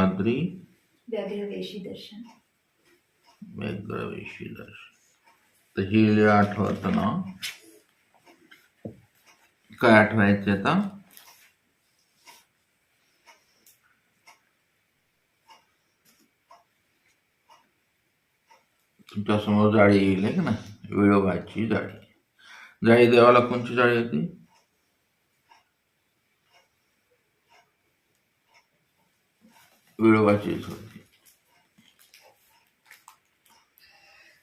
सह्याद्री व्याघ्रवेशी दर्शन व्याघ्रवेशी दर्शन तर ही आठवत ना काय आठवायचं आता तुमच्या समोर जाळी येईल का ना विळोबाची जाळी जाळी देवाला कोणची जाळी होती विळोबाचीच होती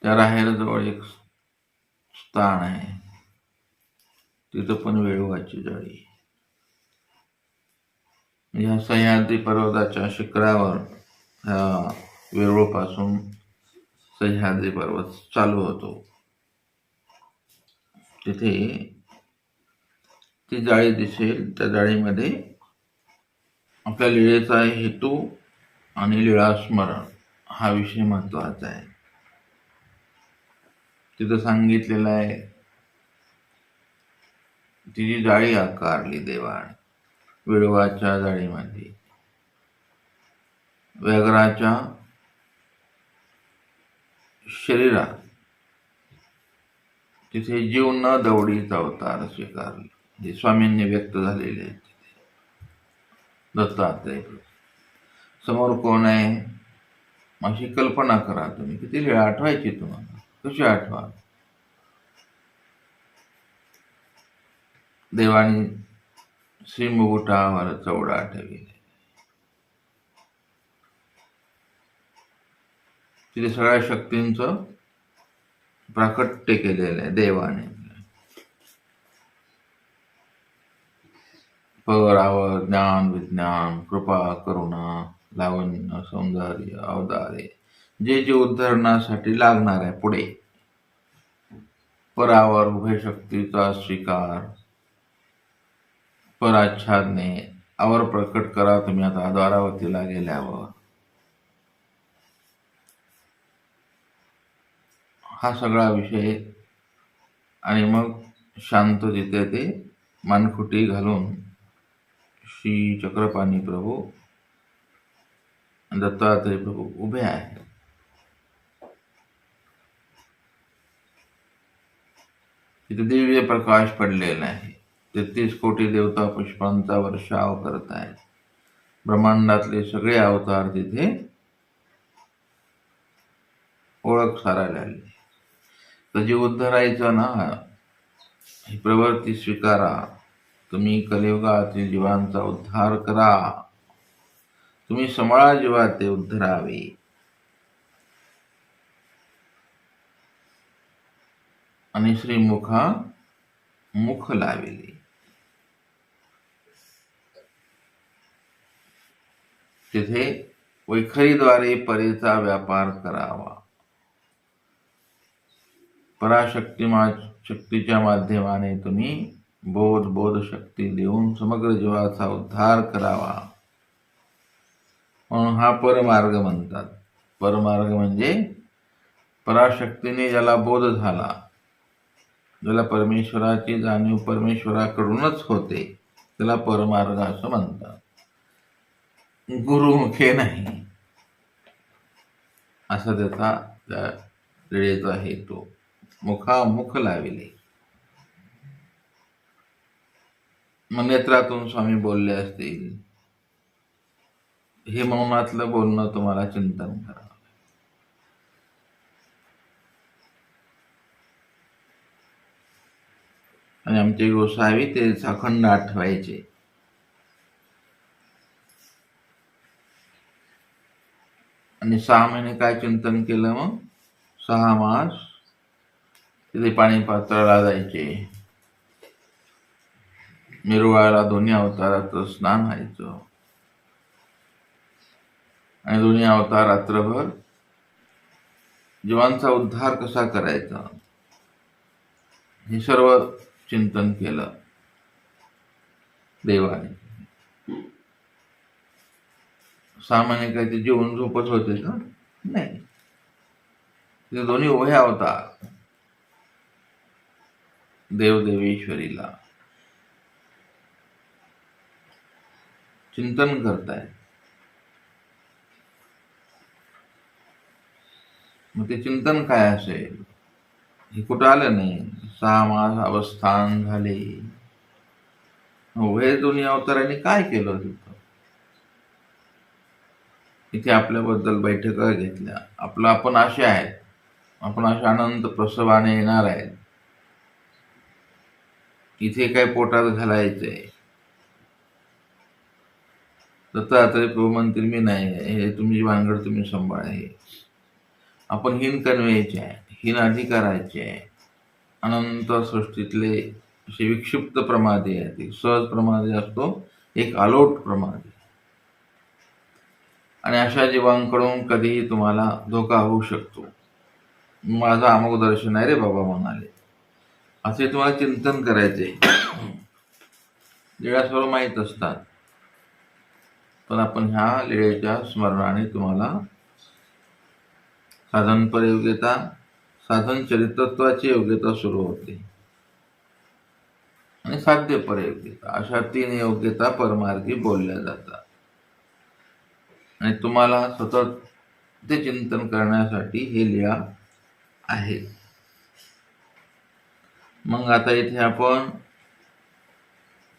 त्या राहेरजवळ एक स्थान आहे तिथं पण वेळोबाची जाळी या सह्याद्री पर्वताच्या शिखरावर वेरूळपासून सह्याद्री पर्वत चालू होतो तिथे ती जाळी दिसेल. त्या जाळीमध्ये आपल्या लीळेचा हेतू आणि लीळास्मरण हा विषय महत्त्वाचा आहे. तिथं सांगितलेलं आहे तिची जाळी आकारली देवाने विळवाच्या जाळीमध्ये. व्याघ्राच्या शरीरात तिथे जीव न दवडीचा अवतार स्वीकारला. जे स्वामींनी व्यक्त झालेले आहेत तिथे. दत्तात्रय समोर कोण आहे? अशी कल्पना करा तुम्ही. किती वेळ आठवायची तुम्हाला? कशी आठवा? देवानी श्री चौडा आठवले तिथे सगळ्या शक्तींचं प्राकट्य केलेलं आहे देवाने. परावर ज्ञान विज्ञान कृपा करुणा लावण्य सौंदर्य अवधारे जे जे उद्धरणासाठी लागणार आहे पुढे. परावर उभय शक्तीचा स्वीकार पराच्छादने आवर प्रकट करा तुम्ही आता द्वारावतीला गेल्यावर. हा सगळा विषय आणि मग शांत तिथे ते मानखुटी घालून श्री चक्रपाणी प्रभू दत्तात्रय प्रभू उभे आहेत. तिथे दिव्य प्रकाश पडलेला आहे. तेहतीस कोटी देवता पुष्पांचा वर्षाव करत आहेत. ब्रह्मांडातले सगळे अवतार तिथे ओळख सारायला आली. तर जे उद्धरायचं ना ही प्रवृत्ती स्वीकारा. तुम्ही कलियुगातील जीवांचा उद्धार करा. तुम्ही समळा जीवात ते उद्धरावे. आणि श्रीमुखा मुख लाविले. तिथे वैखरीद्वारे परीचा व्यापार करावा. पराशक्ती शक्तीच्या माध्यमाने तुम्ही बोध बोध शक्ती देऊन समग्र जीवाचा उद्धार करावा. हा परमार्ग म्हणतात. परमार्ग म्हणजे पराशक्तीने ज्याला बोध झाला ज्याला परमेश्वराची जाणीव परमेश्वराकडूनच होते त्याला परमार्ग असं म्हणतात. गुरुमुखे नाही. असा त्याचा त्या वेळेचा हेतू. मुखामुख लाविले. मग नेत्रातून स्वामी बोलले असतील हे मौनातलं बोलणं तुम्हाला चिंतन करा आणि आमचे गोसावी ते अखंड आठवायचे. आणि सहा महिने काय चिंतन केलं मग? सहा मास तिथे पाणी पात्राला जायचे. मिरवाळाला दोन्ही अवताराचं स्नान व्हायचं. आणि दोन्ही अवतार रात्रभर जीवांचा उद्धार कसा करायचा? हे सर्व चिंतन केलं देवाने. सामान्य काय ते जीवन झोपत होते का? नाही. ते दोन्ही उभ्या होता देवदेवेश्वरीला. चिंतन करताय मग ते चिंतन काय असेल? हे कुठं आलं नाही? सहा मास अवस्थान झाले. उभय दोन्ही अवतारांनी काय केलं तिथं? इथे आपल्याबद्दल बैठका घेतल्या. आपलं आपण असे आहेत. आपण असे अनंत प्रसवाने येणार आहेत. इथे काय पोटात घालायचंय. दत्तात्रय प्रभू म्हणतील मी नाही हे तुमची भानगड तुम्ही सांभाळा हे. आपण हीन कन्वेचे आहे हीन अधिकाराचे आहे. अनंत सृष्टीतले असे विक्षिप्त प्रमादे आहेत. एक सहज प्रमादे असतो एक अलोट प्रमादे. आणि अशा जीवांकडून कधीही तुम्हाला धोका होऊ शकतो. माझं अमुक दर्शन आहे रे बाबा म्हणाले. असे तुम्हाला चिंतन करायचे लिळ्या सर्व माहीत असतात. पण आपण ह्या लीळेच्या स्मरणाने तुम्हाला साधनपर योग्यता साधन चरित्रत्वाची योग्यता सुरू होते. आणि साध्यपर योग्यता अशा तीन योग्यता परमार्गी बोलल्या जातात. आणि तुम्हाला सतत ते चिंतन करण्यासाठी हे लिहा आहे. मग आता इथे आपण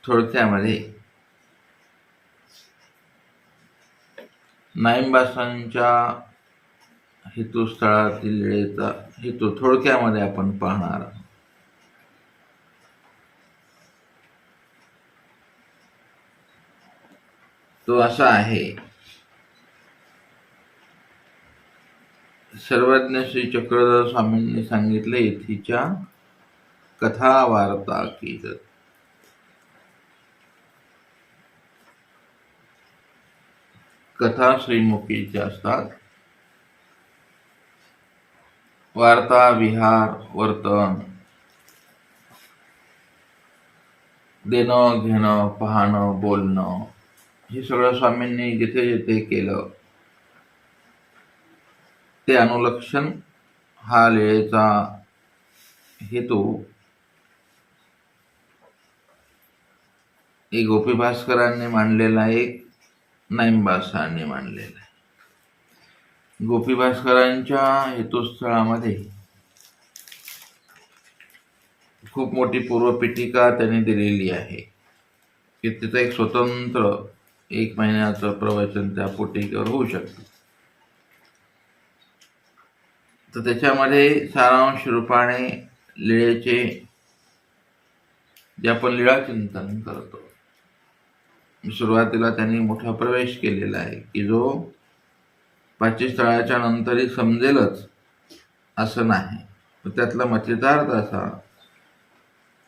थोडक्यामध्ये नाईंबासांच्या हेतुस्थळातील वेळेचा हेतू थोडक्यामध्ये आपण पाहणार आहोत. तो असा आहे. सर्वज्ञ श्री चक्रधर स्वामींनी सांगितले इथीच्या कथा वार्ता की कथा श्रीमुखीच्या असतात. वार्ता विहार वर्तन. देणं घेणं पाहणं बोलणं. हे सगळं स्वामींनी जिथे जिथे केलं. ते अनुलक्षण हा लेळेचा हेतू. एक गोपी भास्करांनी मांडलेला एक नाईंबासांनी मांडलेला आहे. गोपी भास्करांच्या हेतुस्थळामध्ये. खूप मोठी पूर्वपीठिका त्यांनी दिलेली आहे. की तिचं एक स्वतंत्र एक महिन्याचं प्रवचन त्या पुटिकेवर होऊ शकतं. तर त्याच्यामध्ये सारांश रूपाने लीळेचे जे आपण लीळा चिंतन करतो. सुरुवातीला त्यांनी मोठा प्रवेश केलेला आहे की जो पाचस्थळाच्या नंतरही समजेलच असं नाही. त्यातला मजेदार असा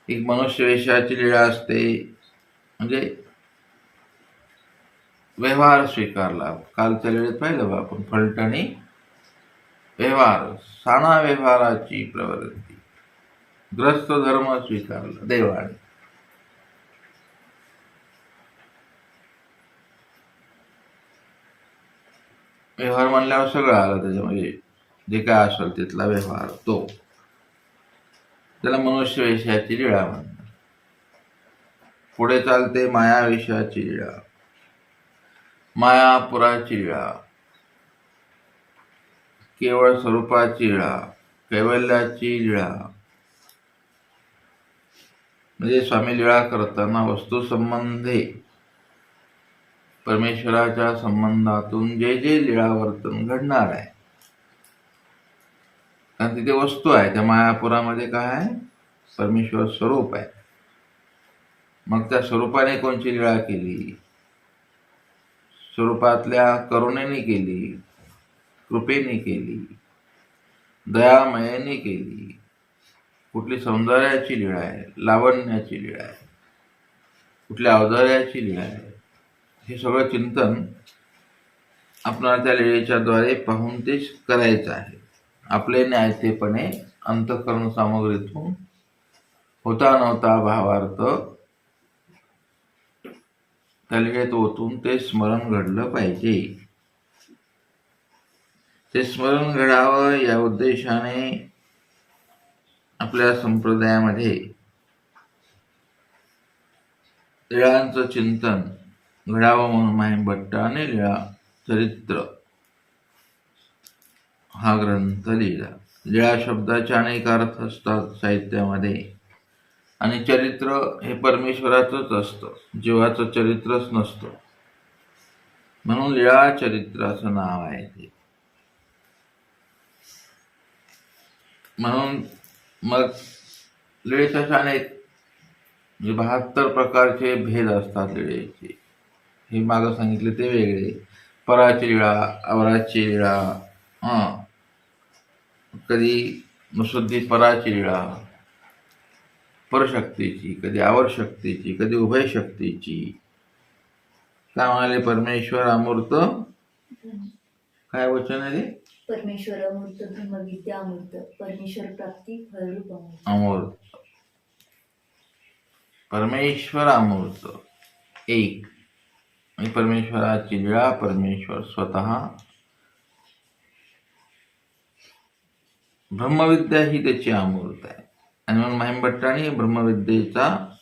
एक मनुष्यवेशाची लीळा असते म्हणजे व्यवहार स्वीकारला. कालच्या वेळेत पाहिलं बा आपण फलटणी व्यवहार साना व्यवहाराची प्रवृत्ती. ग्रस्त धर्म स्वीकारला देवाने. व्यवहार म्हणल्यावर सगळं आलं त्याच्यामध्ये. जे काय असेल तिथला व्यवहार तो. त्याला मनुष्य विषयाची लीळा म्हणतात. पुढे चालते माया विषयाची लीळा. मायापुराची लीळा. केवळ स्वरूपाची लीळा कैवल्याची लीळा. म्हणजे स्वामी लीळा करताना वस्तू संबंधे परमेश्वराच्या संबंधातून जे जे लीळावर्तन घडणार आहे. कारण तिथे वस्तू आहे त्या मायापुरामध्ये काय आहे? परमेश्वर स्वरूप आहे. मग त्या स्वरूपाने कोणची लीळा केली? स्वरूपातल्या करुणेने केली कृपेने केली दयामयाने केली. कुठली सौंदर्याची लीळा आहे? लावण्याची लीळा आहे. कुठल्या औदार्याची लीळा आहे? हे सगळं चिंतन आपणाला त्या लीळेच्या द्वारे पाहून ते करायचं आहे. आपले न्यायतेपणे अंतःकरण सामग्रीतून होता नव्हता त्या लिळेत ओतून ते स्मरण घडलं पाहिजे. ते स्मरण घडावं या उद्देशाने आपल्या संप्रदायामध्ये लीळांचं चिंतन घडावा म्हणून माहीम भट्ट आणि चरित्र हा ग्रंथ लिहिला. लिळा शब्दाचे अनेक अर्थ असतात साहित्यामध्ये आणि चरित्र हे परमेश्वराचंच असतं जीवाचं चरित्रच नसतं. म्हणून लिळा चरित्राचं नाव आहे ते. म्हणून मग लीळेच्या अनेक म्हणजे बहात्तर प्रकारचे भेद असतात लीळेचे हे मागं सांगितले ते वेगळे. पराची लीळा अवराची लीळा हां. कधी नुसुद्धी पराची लीळा परशक्तीची कधी आवरशक्तीची कधी उभयशक्तीची. काय म्हणाले? परमेश्वर अमूर्त? काय वचन आहे? परमेश्वर अमूर्त ब्रह्मविद्या अमूर्त परमेश्वर प्राप्ती फळरूप अमूर्त. परमेश्वर अमूर्त. एक. आणि परमेश्वराची लीळा परमेश्वर स्वतः ब्रह्मविद्या ही त्याची अमूर्त आहे. आणि म्हणून महिमभट्टाने ब्रह्मविद्येचा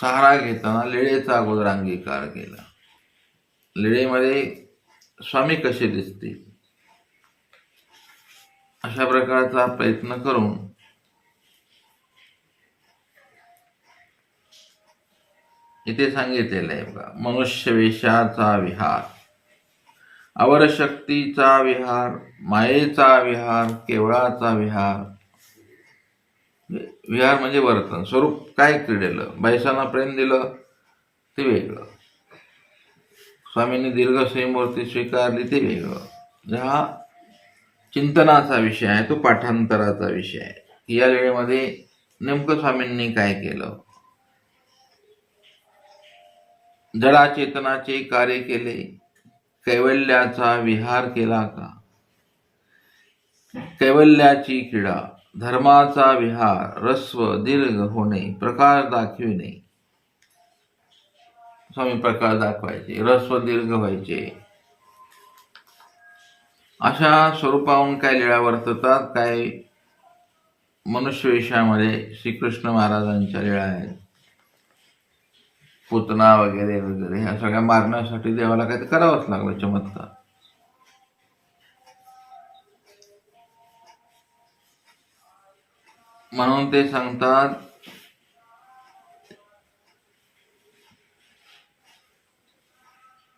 सहारा घेताना लेळेचा अगोदर अंगीकार केला. लेळेमध्ये स्वामी कसे दिसतील? अशा प्रकारचा प्रयत्न करून इथे सांगितलेलं आहे बघा. मनुष्य वेशाचा विहार. अवरशक्तीचा विहार मायेचा विहार केवळाचा विहार. विहार म्हणजे वर्तन. स्वरूप काय क्रीडेलं बैसांना प्रेम दिलं ते वेगळं. स्वामींनी दीर्घ श्रीमूर्ती स्वीकारली ते वेगळं. हा चिंतनाचा विषय आहे तो पाठांतराचा विषय आहे. या वेळेमध्ये नेमकं स्वामींनी काय केलं? जडाचेतनाचे कार्य केले. कैवल्याचा विहार केला का? कैवल्याची क्रीडा धर्माचा विहार रस्व दीर्घ होणे प्रकार दाखविणे. स्वामी प्रकार दाखवायचे रस्व दीर्घ व्हायचे. अशा स्वरूपाहून काय लीळा वर्ततात? काय मनुष्यवेशामध्ये श्रीकृष्ण महाराजांच्या लीळा आहेत. पुतना वगैरे वगैरे ह्या सगळ्या मारण्यासाठी देवाला काही करावंच लागलं चमत्कार. म्हणून ते सांगतात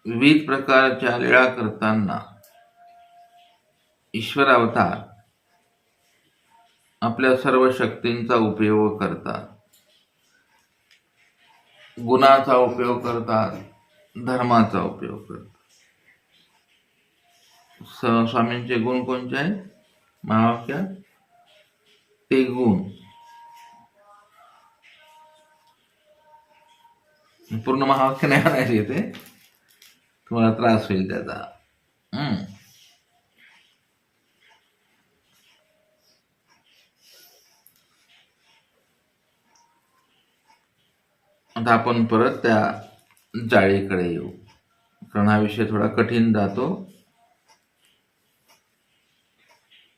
विविध प्रकारच्या लीळा करताना ईश्वर अवतार आपल्या सर्व शक्तींचा उपयोग करतात. गुणाचा उपयोग करतात धर्माचा उपयोग करतात. स- स्वामींचे गुण कोणते आहेत? महावाक्यात ते गुण. पूर्ण महावाक्य नाही म्हणायचे ते. तुम्हाला त्रास होईल त्याचा. आता आपण परत त्या जाळीकडे येऊ. कारण हा विषय थोडा कठीण जातो.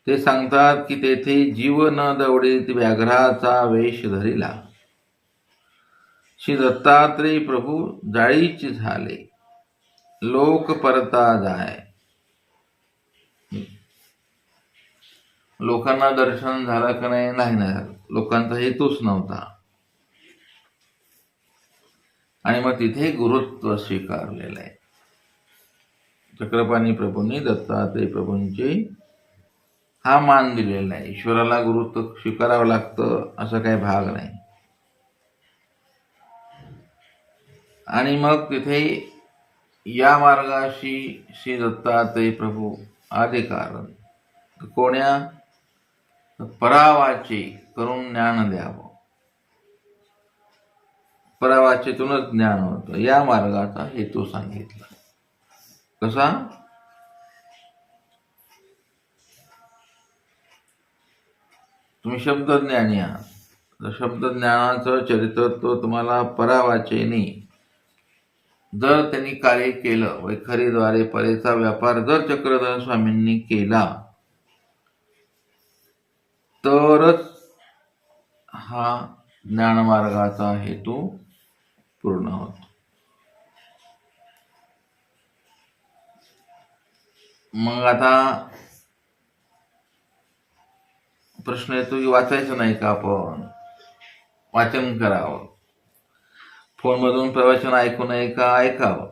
ते सांगतात की तेथे जीव न दवडीत व्याघ्राचा वेश धरिला. श्री दत्तात्रय प्रभू जाळीची झाले. लोक परता जाय. लोकांना दर्शन झालं का नाही नाही नाही. झालं. लोकांचा हेतूच नव्हता. आणि मग तिथे गुरुत्व स्वीकारलेलं आहे. चक्रपाणी प्रभूंनी दत्तात्रय प्रभूंचे हा मान दिलेला आहे. ईश्वराला गुरुत्व स्वीकारावं लागतं असा काही भाग नाही. आणि मग तिथे या मार्गाशी श्री दत्तात्रय प्रभू आदिकारण. कोण्या? परावाचे करून ज्ञान द्यावं. परावाचेतूनच ज्ञान होतं. या मार्गाचा हेतू सांगितला. कसा? तुम्ही शब्दज्ञानी आहात. तर शब्द चरित्रत्व चरित्र तुम्हाला परावाचेनी जर त्यांनी कार्य केलं वैखरीद्वारे परेचा व्यापार जर चक्रधर स्वामींनी केला तरच हा ज्ञानमार्गाचा हेतू पूर्ण होतो मग आता प्रश्न येतो की वाचायचं नाही का आपण? वाचन करावं. फोनमधून प्रवचन ऐकू नये का ऐकावं?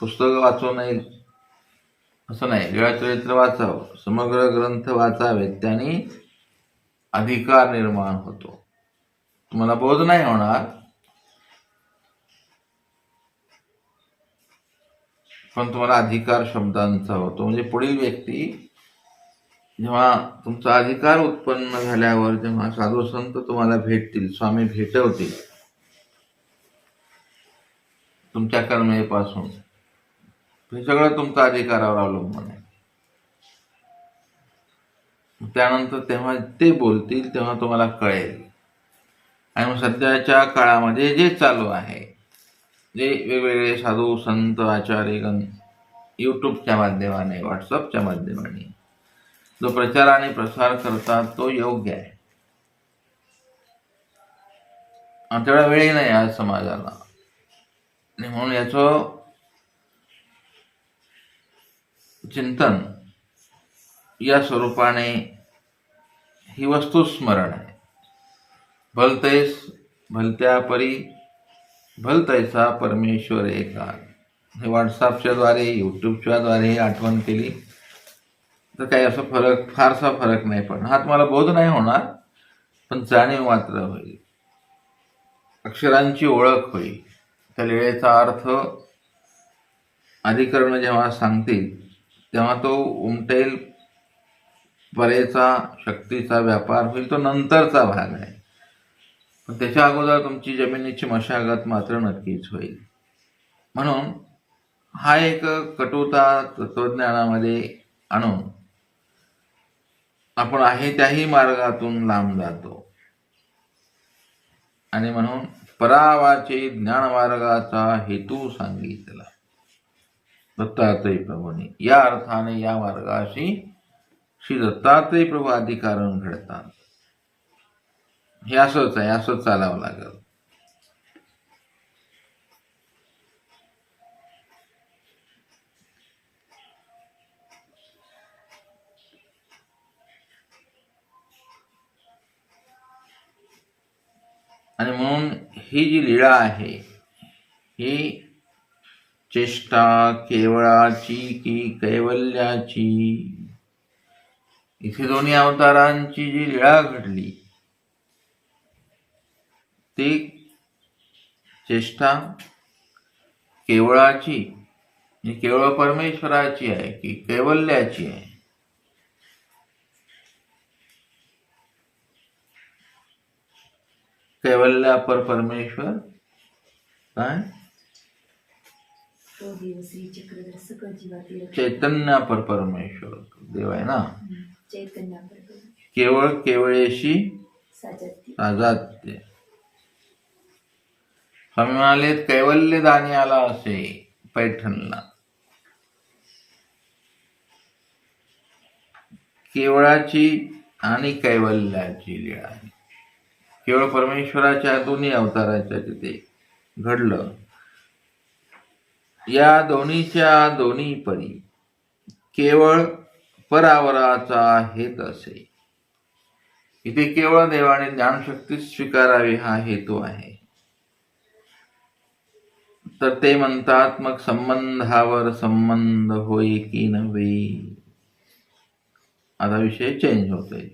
पुस्तकं वाचू नये असं नाही. वेळाचरित्र वाचावं. समग्र ग्रंथ वाचावेत त्याने अधिकार निर्माण होतो. तुम्हाला बोध नाही होणार? पण तुम्हाला अधिकार शब्दांचा होतो. म्हणजे पुढील व्यक्ती जेव्हा तुमचा अधिकार उत्पन्न झाल्यावर जेव्हा साधू संत तुम्हाला भेटतील स्वामी भेटवतील तुमच्या कर्मेपासून. हे सगळं तुमच्या अधिकारावर अवलंबून आहे. त्यानंतर तेव्हा ते बोलतील तेव्हा तुम्हाला कळेल. आणि मग सध्याच्या काळामध्ये जे चालू आहे जे वेगवेगळे साधू संत आचार्यगण यूट्यूबच्या माध्यमाने व्हॉट्सअपच्या माध्यमाने जो प्रचार आणि प्रसार करतात तो योग्य आहे. आणि तेवढा नाही आज समाजाला. आणि म्हणून याचं चिंतन या स्वरूपाने ही वस्तुस्मरण आहे. भलतेस भलत्या परी भलतैसा परमेश्वर एका हे व्हॉट्सअपच्या द्वारे यूट्यूबच्या द्वारे आठवण केली. तर काही असं फरक फारसा फरक नाही पडणार. हा तुम्हाला बोध नाही होणार पण जाणीव मात्र होईल. अक्षरांची ओळख होईल. त्या लिळेचा अर्थ अधिकरण जेव्हा सांगतील तेव्हा तो उमटेल. परेचा शक्तीचा व्यापार होईल. तो नंतरचा भाग आहे. पण त्याच्या अगोदर तुमची जमिनीची मशागत मात्र नक्कीच होईल. म्हणून हा एक कटुता तत्वज्ञानामध्ये आणून आपण आहे त्याही मार्गातून लांब जातो. आणि म्हणून परावाचे ज्ञानमार्गाचा हेतू सांगितला. दत्तात्रय प्रभूने. या अर्थाने या मार्गाशी श्री दत्तात्रय प्रभू अधिकारण घडतात. हे असंच आहे असंच चालावं लागेल. आणि म्हणून ही जी लीळा आहे ही चेष्टा केवळाची की कैवल्याची? इथे दोन्ही अवतारांची जी लीळा घडली ती चेष्टा केवळाची म्हणजे केवळ परमेश्वराची आहे की कैवल्याची आहे? कैवल्यापर परमेश्वर काय? तो देव श्री चक्रधर सकल जीवातील चैतन्यापर परमेश्वर. देव आहे ना? चैतन्यापर्यंत केवळ केवळेशी साजाती साजात्य स्वामी म्हणाले कैवल्य दानी आला असे पैठणला. केवळाची आणि कैवल्याची लीळ आहे केवळ परमेश्वराच्या दोन्ही अवताराच्या तिथे घडलं. या दोन्हीच्या दोन्ही परी केवळ परावराचा हेत असे. इथे केवळ देवाने ज्ञानशक्ती स्वीकारावी हा हेतू आहे. तर ते म्हणतात मग संबंधावर संबंध होय की नव्हे? आता विषय चेंज होतोय.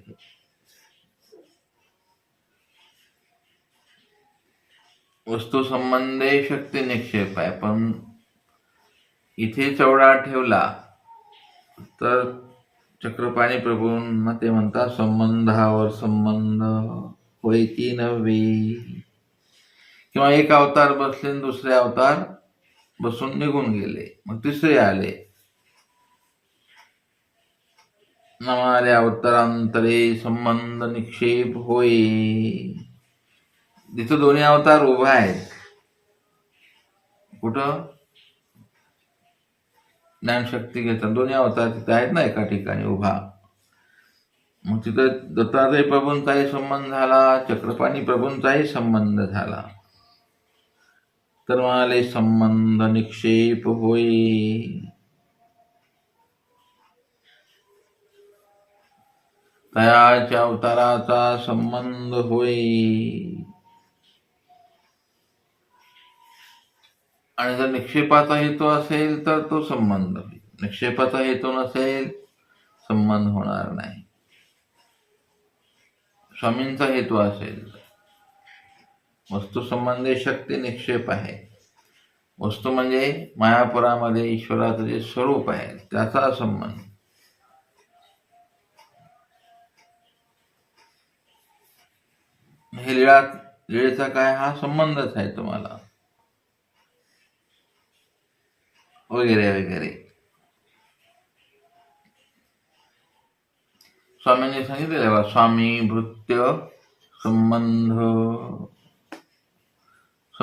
वस्तू संबंधे शक्ती निक्षेप आहे पण इथे चवडा ठेवला तर चक्रपाणी प्रभूंना ते म्हणतात संबंधावर संबंध होय की नव्हे? किंवा एक अवतार बसले दुसरे अवतार बसून निघून गेले. मग तिसरे आले. नमाले अवतारांतरे संबंध निक्षेप होय. तिथं दोन्ही अवतार उभा आहेत. कुठं? ज्ञानशक्ती घेतात. दोन्ही अवतार तिथे आहेत ना एका ठिकाणी उभा. मग तिथं दत्तात्रय प्रभूंचाही संबंध झाला चक्रपाणी प्रभूंचाही संबंध झाला. तर म्हणाले संबंध निक्षेप होई. तयाच्या अवताराचा संबंध होय आणि जर निक्षेपाचा हेतू असेल तर तो संबंध होईल. निक्षेपाचा हेतू नसेल संबंध होणार नाही. स्वामींचा हेतू असेल वस्तू संबंधी शक्ती निक्षेप आहे. वस्तू म्हणजे मायापुरामध्ये ईश्वराचं जे स्वरूप आहे त्याचा संबंध. हे लीळा लीळेचा काय हा संबंधच आहे तुम्हाला. वगैरे वगैरे. स्वामींनी सांगितलेलं बा स्वामी भृत्य संबंध.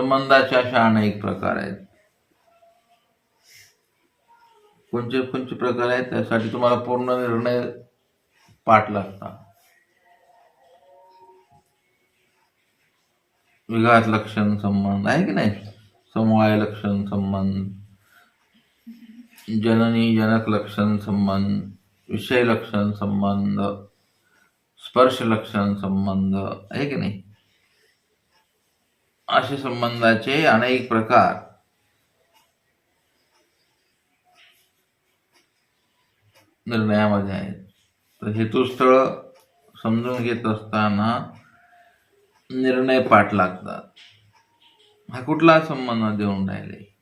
संबंधाचे अशा अनेक प्रकार आहेत. कोणते कोणते प्रकार आहेत? त्यासाठी तुम्हाला पूर्ण निर्णय पाठ लागता. विघात लक्षण संबंध आहे की नाही? समवाय लक्षण संबंध जननी जनक लक्षण संबंध विषय लक्षण संबंध स्पर्श लक्षण संबंध आहे की नाही? असे संबंधाचे अनेक प्रकार. निर्णयामध्ये आहेत. तर हेतुस्थळ समजून घेत असताना निर्णय पाठ लागतात. हा कुठला संबंध देऊन राहिले?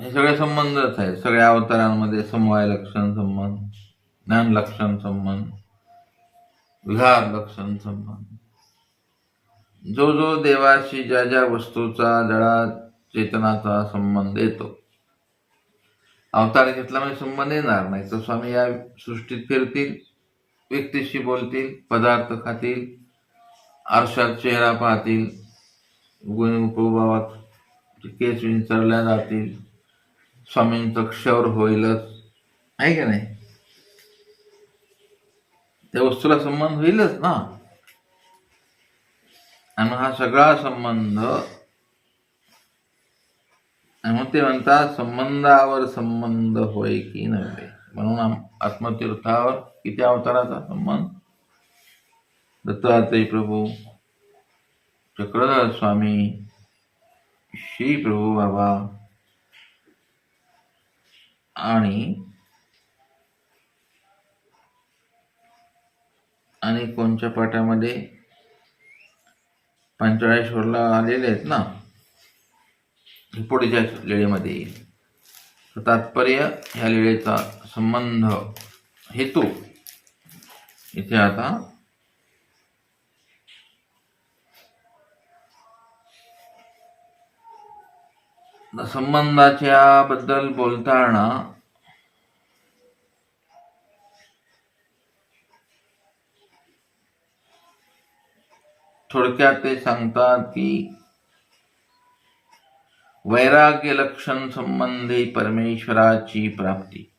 हे सगळे संबंधच आहेत. सगळ्या अवतारांमध्ये समवाय लक्षण संबंध. ज्ञान लक्षण संबंध विहार लक्षण संबंध. जो जो देवाशी ज्या ज्या वस्तूचा जळा चेतनाचा संबंध येतो. अवतार घेतला म्हणजे संबंध येणार नाही. तर स्वामी या सृष्टीत फिरतील व्यक्तीशी बोलतील पदार्थ खातील आरशात चेहरा पाहतील गुणप्रभावात केस विंचरल्या जातील स्वामींचं क्षौर होईलच. आहे का नाही? त्या वस्तूला संबंध होईलच ना. आणि हा सगळा संबंध आणि मग ते म्हणतात संबंधावर संबंध होय की नव्हे. म्हणून आत्मतीर्थावर किती अवताराचा संबंध? दत्तात्रय प्रभू चक्रधर स्वामी श्री प्रभू बाबा आणि आणि कोणच्या पाठामध्ये पंचळेश्वरला आलेले आहेत ना? पुढच्या लेळेमध्ये. येईल तर तात्पर्य ह्या लेळेचा संबंध हेतू. इथे आता संबंधाच्या बद्दल बोलताना थोडक्यात ते सांगतात की वैराग्य लक्षण संबंधी परमेश्वराची प्राप्ती.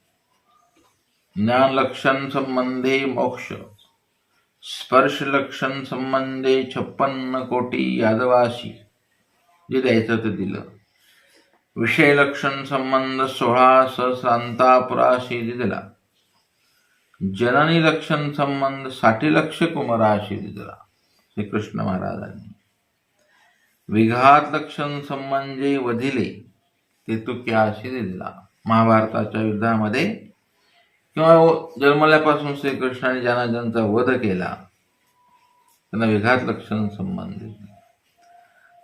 ज्ञान लक्षण संबंधी मोक्ष. स्पर्श लक्षण संबंधी छप्पन्न कोटी यादवाशी. जे द्यायचं ते दिलं. विषय लक्षण संबंध सोळा सहस्रांतापुराशी दिला. जननी लक्षण संबंधसाठी लक्ष कुमाराशी दिला. श्रीकृष्ण महाराजांनी. विघात लक्षण संबंधी वधिले ते तुक्याशी दिला महाभारताच्या युद्धामध्ये किंवा जन्मल्यापासून श्रीकृष्णाने ज्यांना ज्यांचा वध केला त्यांना विघात लक्षण संबंधित.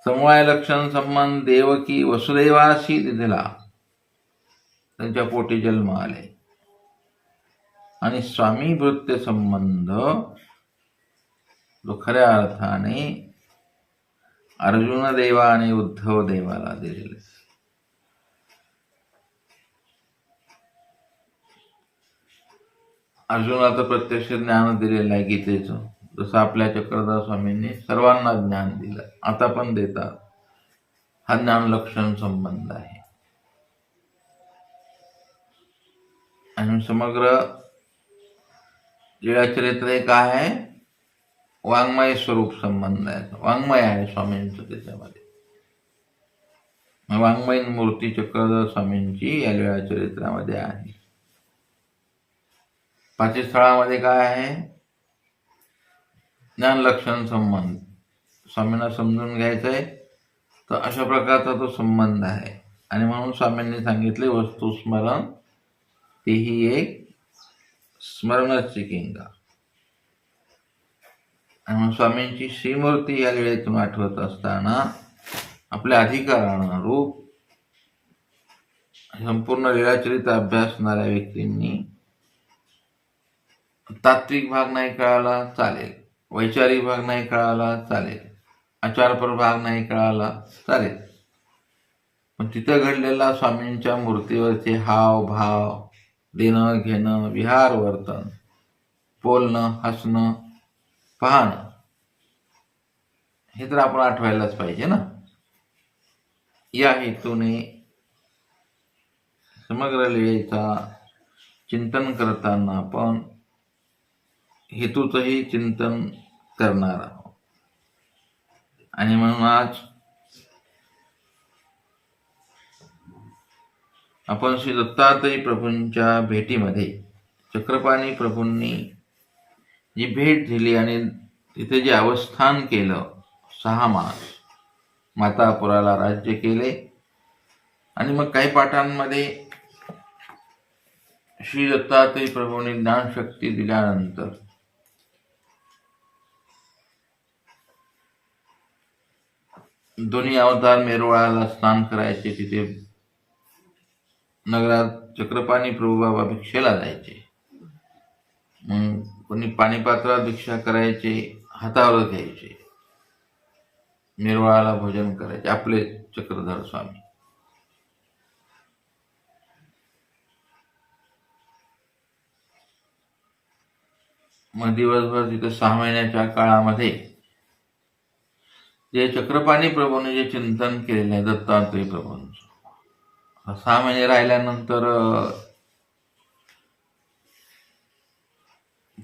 समवाय लक्षण संबंध देवकी वसुदेवाशी दिला त्यांच्या पोटी जन्म आले आणि स्वामी भृत्य संबंध दुखरे अर्थाने अर्जुन देवाने उद्धव देवाला दिलेले अर्जुनाचं प्रत्यक्ष ज्ञान दिलेलं आहे गीतेचं. जसं आपल्या चक्रधर स्वामींनी सर्वांना ज्ञान दिलं. आता पण देतात. हा ज्ञान लक्षण संबंध आहे. आणि समग्र लीळाचरित्र काय आहे. वाङ्मय स्वरूप संबंध आहे. वाङ्मय आहे स्वामींचं त्याच्यामध्ये. वाङ्मयीन मूर्ती चक्रधर स्वामींची या लीळा चरित्रामध्ये आहे. पाचवी स्थळामध्ये काय आहे? ज्ञान लक्षण संबंध. स्वामींना समजून घ्यायचं आहे तर अशा प्रकारचा तो संबंध आहे. आणि म्हणून स्वामींनी सांगितले वस्तुस्मरण तेही एक स्मरणच किंगा आणि मग स्वामींची श्रीमूर्ती या वेळेतून आठवत असताना आपल्या अधिकारानं रूप संपूर्ण लीळाचरित्र अभ्यासणाऱ्या व्यक्तींनी तात्विक भाग नाही कळाला चालेल. वैचारिक भाग नाही कळाला चालेल. आचारपर भाग नाही कळाला चालेल. पण तिथं घडलेला स्वामींच्या मूर्तीवरचे हाव भाव देणं घेणं विहार वर्तन बोलणं हसणं पाहणं. हे तर आपण आठवायलाच पाहिजे ना. या हेतूने समग्र लिळेचा चिंतन करताना आपण हेतूचंही चिंतन करणार आहोत. आणि म्हणून आज आपण श्री दत्तात्रय प्रभूंच्या भेटीमध्ये चक्रपाणी प्रभूंनी जी भेट दिली आणि तिथे जे अवस्थान केलं सहा मास मातापुराला राज्य केले. आणि मग काही पाठांमध्ये श्री दत्तात्रय प्रभूंनी ज्ञानशक्ती दिल्यानंतर दोन्ही अवतार मेरुळाला स्नान करायचे तिथे नगरात चक्रपाणी प्रभू बाबा भिक्षेला जायचे. मग कोणी पाणीपात्रात भिक्षा करायचे हातावर घ्यायचे निर्वाळाला भोजन करायचे आपले चक्रधर स्वामी. मग दिवसभर तिथं सहा महिन्याच्या काळामध्ये जे चक्रपाणी प्रभूने जे चिंतन केलेलं आहे दत्तात्रय प्रभूंचं. सहा महिने राहिल्यानंतर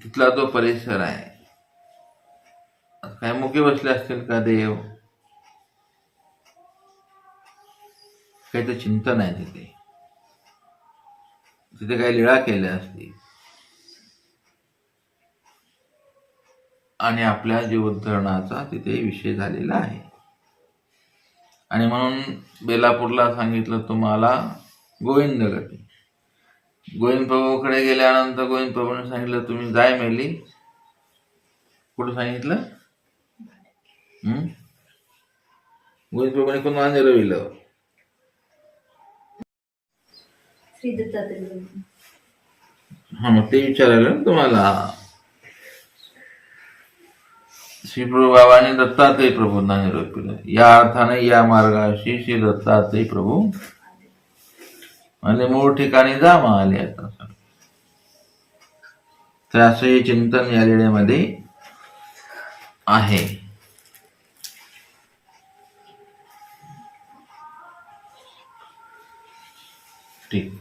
तिथला तो परिसर आहे. काय मुके बसले असतील का देव? काही तर चिंतन आहे तिथे. तिथे काही लिळा केल्या असतील. आणि आपल्या जीवोद्धरणाचा तिथे विषय झालेला आहे. आणि म्हणून बेलापूरला सांगितलं तुम्हाला गोविंद गती गोविंद प्रभूकडे गेल्यानंतर गोविंद प्रभूने सांगितलं तुम्ही जाय मेली. कुठं सांगितलं? गोविंद प्रभूने कोण दत्तात्रय प्रभू. हा मग ते विचारायला ना तुम्हाला. श्री प्रभू बाबांनी दत्तात्रय प्रभूंना निरोप केला या अर्थाने या मार्गाशी श्री दत्तात्रय प्रभू म्हणजे मूळ ठिकाणी जा म्हणाले आता तर असं हे चिंतन या लेण्यामध्ये आहे. ठीक.